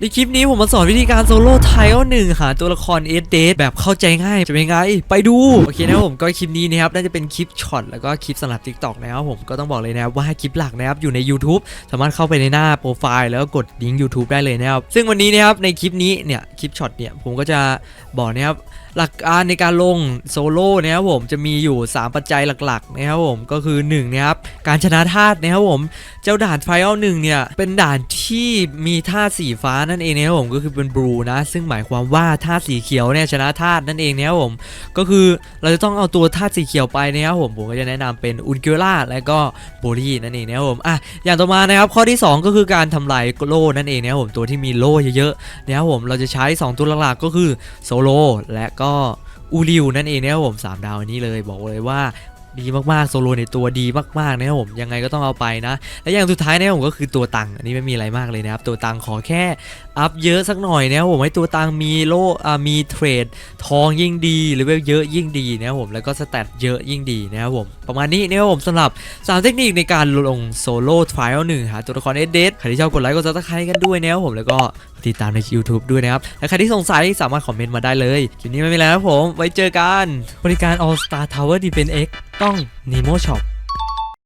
ในคลิปนี้ผมมาสอนวิธีการโซโล่ไทลหนึ่งหาตัวละครเอเดแบบเข้าใจง่ายจะเป็นไง ไปดู โอเคนะครับผมก็คลิปนี้นะครับน่าจะเป็นคลิปช็อตแล้วก็คลิปสำหรับ t ิ k t o k นะครับผมก็ต้องบอกเลยนะครับว่าคลิปหลักนะครับอยู่ใน YouTube สามารถเข้าไปในหน้าโปรไฟล์แล้วก็กดลิงก์ YouTube ได้เลยนะครับซึ่งวันนี้นะครับในคลิปนี้เนี่ยคลิปช็อตเนี่ยผมก็จะบอกนะครับหลักการในการลงโซโล่นะครับผมจะมีอยู่ 3 ปัจจัยหลักๆนะครับผมก็คือ1นะครับการชนะธาตุนะครับผมเจ้าด่านไฟอัลหนึ่งเนี่ยเป็นด่านที่มีธาตุสีฟ้านั่นเองนะครับผมก็คือเป็นบลูนะซึ่งหมายความว่าธาตุสีเขียวเนี่ยชนะธาตุนั่นเองนะครับผมก็คือเราจะต้องเอาตัวธาตุสีเขียวไปนะครับผมผมก็จะแนะนำเป็นอุนเกล่าและก็โบลี่นั่นเองนะครับผมอะอย่างต่อมานะครับข้อที่ 2 ก็คือการทำลายโล่นั่นเองนะครับผมตัวที่มีโล่เยอะๆนะครับผมเราจะใช้2 ตัวหลักๆก็คือโซโลและก็อูริวนั่นเองนะครับผมสามดาวนี้เลยบอกเลยว่าดีมากๆโซโลในตัวดีมากๆนะครับผมยังไงก็ต้องเอาไปนะ และอย่างสุดท้ายเนี่ยผมก็คือตัวตังอันนี้ไม่มีอะไรมากเลยนะครับตัวตังขอแค่อัพเยอะสักหน่อยนะครับผมให้ตัวตังมีโลอ่ามีเทรดทองยิ่งดีหรือเวลเยอะยิ่งดีนะครับผมแล้วก็สแตทเยอะยิ่งดีนะครับผมประมาณนี้นะครับผมสำหรับ 3 เทคนิคในการลงโซโล่ทริอัลหนึ่งหาตัวละครเอเดใครที่ชอบกดไลค์กดซับสไครต์กันด้วยนะครับผมแล้วก็ติดตามใน YouTube ด้วยนะครับและใครที่สงสัยสามารถคอมเมนต์มาได้เลยคลิปนี้ไม่มีแล้วครับผม ไว้เจอกัน บริการ All Star Tower d e f e n X ต้อง Nemo Shop